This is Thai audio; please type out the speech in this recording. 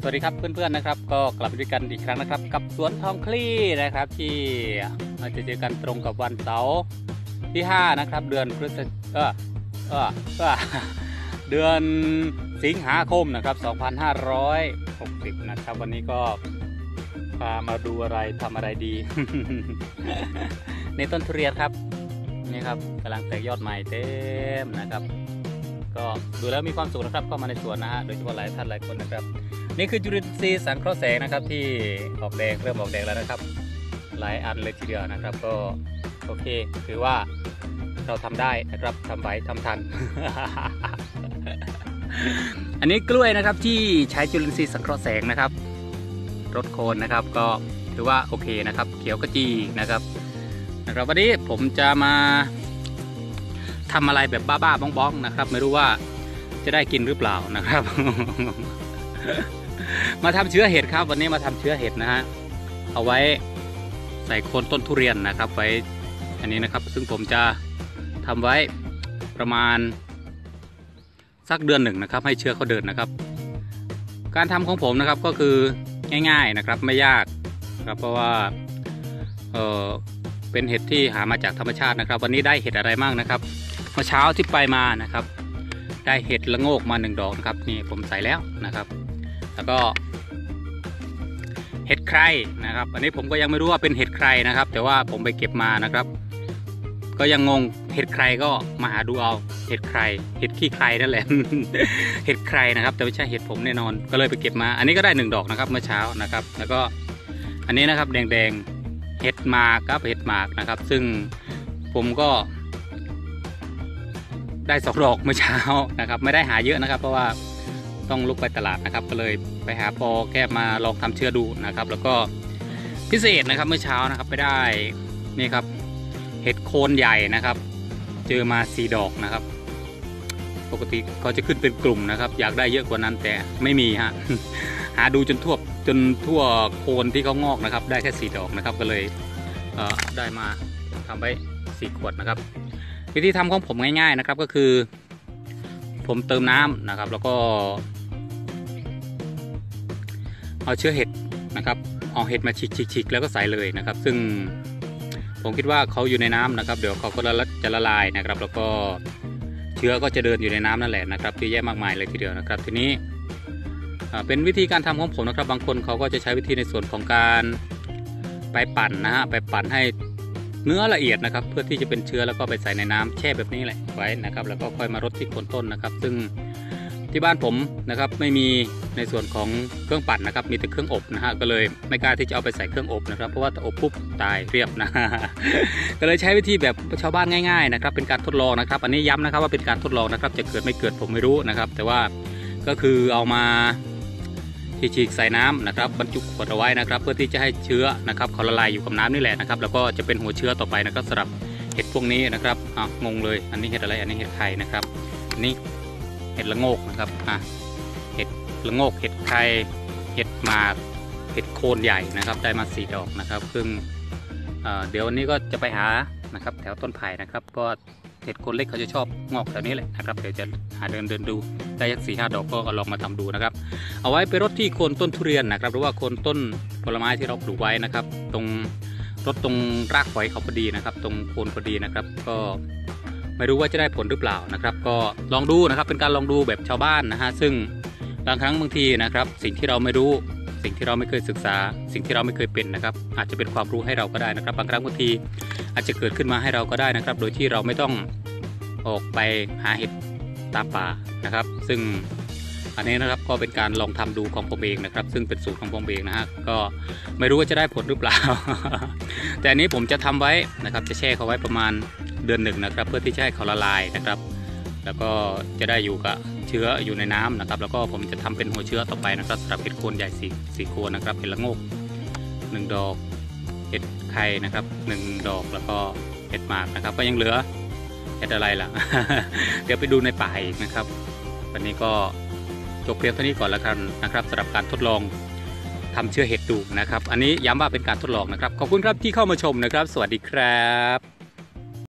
สวัสดีครับเพื่อนๆนะครับ ก็กลับมาด้วยกันอีกครั้งนะครับ กับสวนทองคลี่นะครับ ที่าจะเจอกันตรงกับวันเสาร์ที่ 5 นะครับ เดือนพฤศจิเออเออเออเดือนสิงหาคมนะครับ 2560 นะครับ วันนี้ก็พามาดูอะไรทำอะไรดี ในต้นทุเรียนครับนี่ครับกำลังแตกยอดใหม่เต็มนะครับ ก็ดูแล้วมีความสุขนะครับเข้ามาในสวนนะฮะโดยเฉพาะหลายท่านหลายคนนะครับ นี่คือจุลินทรีย์สังเคราะห์แสงนะครับที่ออกแดงเริ่มออกแดงแล้วนะครับ หลายอันเลยทีเดียวนะครับ ก็โอเคถือว่าเราทำได้นะครับทำไหวทำทัน อันนี้กล้วยนะครับที่ใช้จุลินทรีย์สังเคราะห์แสงนะครับรดโคนนะครับ ก็ถือว่าโอเคนะครับ เขียวกระจีนะครับนะครับวันนี้ผมจะมาทำอะไรแบบบ้าๆบ้องๆนะครับ ไม่รู้ว่าจะได้กินหรือเปล่านะครับ มาทำเชื้อเห็ดครับ วันนี้มาทำเชื้อเห็ดนะฮะเอาไว้ใส่โคนต้นทุเรียนนะครับ ไว้อันนี้นะครับ ซึ่งผมจะทำไว้ประมาณสักเดือนหนึ่งนะครับ ให้เชื้อเขาเดินนะครับ การทำของผมนะครับก็คือง่าย ๆนะครับไม่ยากครับเพราะว่าเออเป็นเห็ดที่หามาจากธรรมชาตินะครับ วันนี้ได้เห็ดอะไรบ้างนะครับเมื่อเช้าที่ไปมานะครับ ได้เห็ดละโงกมาหนึ่งดอกนะครับนี่ผมใส่แล้วนะครับ แล้วก็ เห็ดใครนะครับ อันนี้ผมก็ยังไม่รู้ว่าเป็นเห็ดใครนะครับ แต่ว่าผมไปเก็บมานะครับ ก็ยังงงเห็ดใครก็มาหาดูเอาเห็ดใคร เห็ดขี้ใครนั่นแหละ เห็ดใครนะครับ แต่ไม่ใช่เห็ดผมแน่นอน ก็เลยไปเก็บมา อันนี้ก็ได้หนึ่งดอกนะครับเมื่อเช้านะครับ แล้วก็อันนี้นะครับแดงๆเห็ดหมากครับเห็ดหมากนะครับ ซึ่งผมก็ได้สองดอกเมื่อเช้านะครับ ไม่ได้หาเยอะนะครับ เพราะว่า ต้องลุกไปตลาดนะครับ ก็เลยไปหาพอแค่มาลองทำเชื้อดูนะครับ แล้วก็พิเศษนะครับเมื่อเช้านะครับไปได้นี่ครับเห็ดโคนใหญ่นะครับ เจอมาสี่ดอกนะครับ ปกติเขาจะขึ้นเป็นกลุ่มนะครับ อยากได้เยอะกว่านั้นแต่ไม่มีฮะหาดูจนทั่วจนทั่วโคนที่เขางอกนะครับ ได้แค่สี่ดอกนะครับก็เลยเออได้มาทำไว้สี่ขวดนะครับ วิธีทำของผมง่าย ๆนะครับก็คือ ผมเติมน้ำนะครับ แล้วก็ เอาเชื้อเห็ดนะครับเอาเห็ดมาฉีกๆแล้วก็ใส่เลยนะครับ ซึ่งผมคิดว่าเขาอยู่ในน้ำนะครับ เดี๋ยวเขาก็จะละลายนะครับ แล้วก็เชื้อก็จะเดินอยู่ในน้ำนั่นแหละนะครับเยอะแยะมากมายเลยทีเดียวนะครับ ทีนี้เป็นวิธีการทำของผมนะครับ บางคนเขาก็จะใช้วิธีในส่วนของการไปปั่นนะฮะไปปั่นให้เนื้อละเอียดนะครับ เพื่อที่จะเป็นเชื้อแล้วก็ไปใส่ในน้ำแช่แบบนี้แหละไว้นะครับ แล้วก็ค่อยมารดที่โคนต้นนะครับ ซึ่ง ที่บ้านผมนะครับไม่มีในส่วนของเครื่องปั่นนะครับมีแต่เครื่องอบนะฮะก็เลยไม่กล้าที่จะเอาไปใส่เครื่องอบนะครับเพราะว่าถ้าอบปุ๊บตายเรียบนะก็เลยใช้วิธีแบบชาวบ้านง่ายๆนะครับเป็นการทดลองนะครับอันนี้ย้ำนะครับว่าเป็นการทดลองนะครับจะเกิดไม่เกิดผมไม่รู้นะครับ แต่ว่าก็คือเอามาฉีกใส่น้ำนะครับบรรจุขวดเอาไว้นะครับ เพื่อที่จะให้เชื้อนะครับเขาละลายอยู่กับน้ำนี่แหละนะครับแล้วก็จะเป็นหัวเชื้อต่อไปนะครับสำหรับเห็ดพวกนี้นะครับอะงงเลยอันนี้เห็ดอะไรอันนี้เห็ดไข่นะครับอันนี้ ห็ดละโงกนะครับอะเห็ดละโงกเห็ดไข่เห็ดหมากเห็ดโคนใหญ่นะครับ ได้มาสี่ดอกนะครับซึ่งเอ่อเดี๋ยววันนี้ก็จะไปหานะครับ แถวต้นไผ่นะครับ ก็เห็ดโคนเล็กเขาจะชอบงอกแถวนี้แหละนะครับเดี๋ยวจะหาเดินเดินดูได้สักสี่ห้าดอกก็ลองมาทำดูนะครับ เอาไว้ไปรดที่โคนต้นทุเรียนนะครับ หรือว่าโคนต้นผลไม้ที่เราปลูกไว้นะครับ ตรงรดตรงรากฝอยเขาพอดีนะครับ ตรงโคนพอดีนะครับ ก็ ไม่รู้ว่าจะได้ผลหรือเปล่านะครับ ก็ลองดูนะครับเป็นการลองดูแบบชาวบ้านนะฮะซึ่งบางครั้งบางทีนะครับ สิ่งที่เราไม่รู้ สิ่งที่เราไม่เคยศึกษา สิ่งที่เราไม่เคยเป็นนะครับ อาจจะเป็นความรู้ให้เราก็ได้นะครับ บางครั้งบางทีอาจจะเกิดขึ้นมาให้เราก็ได้นะครับ โดยที่เราไม่ต้องออกไปหาเห็ดตามป่านะครับ ซึ่งอันนี้นะครับก็เป็นการลองทำดูของผมเองนะครับ ซึ่งเป็นสูตรของผมเองนะฮะก็ไม่รู้ว่าจะได้ผลหรือเปล่า แต่อันนี้ผมจะทำไว้นะครับ จะแช่เขาไว้ประมาณ เดือนหนึ่งนะครับ เพื่อที่จะให้เขาละลายนะครับ แล้วก็จะได้อยู่กับเชื้ออยู่ในน้ำนะครับ แล้วก็ผมจะทำเป็นหัวเชื้อต่อไปนะครับสำหรับเห็ดโคนใหญ่สี่สี่โคนนะครับเห็ดละโงกหนึ่งดอกเห็ดไข่นะครับหนึ่งดอกแล้วก็เห็ดหมากนะครับ ก็ยังเหลือเห็ดอะไรล่ะ เดี๋ยวไปดูในป่าอีกนะครับ วันนี้ก็จบเพียงเท่านี้ก่อนแล้วกันนะครับสำหรับการทดลองทำเชื้อเห็ดดูนะครับ อันนี้ย้ำว่าเป็นการทดลองนะครับ ขอบคุณครับที่เข้ามาชมนะครับ สวัสดีครับ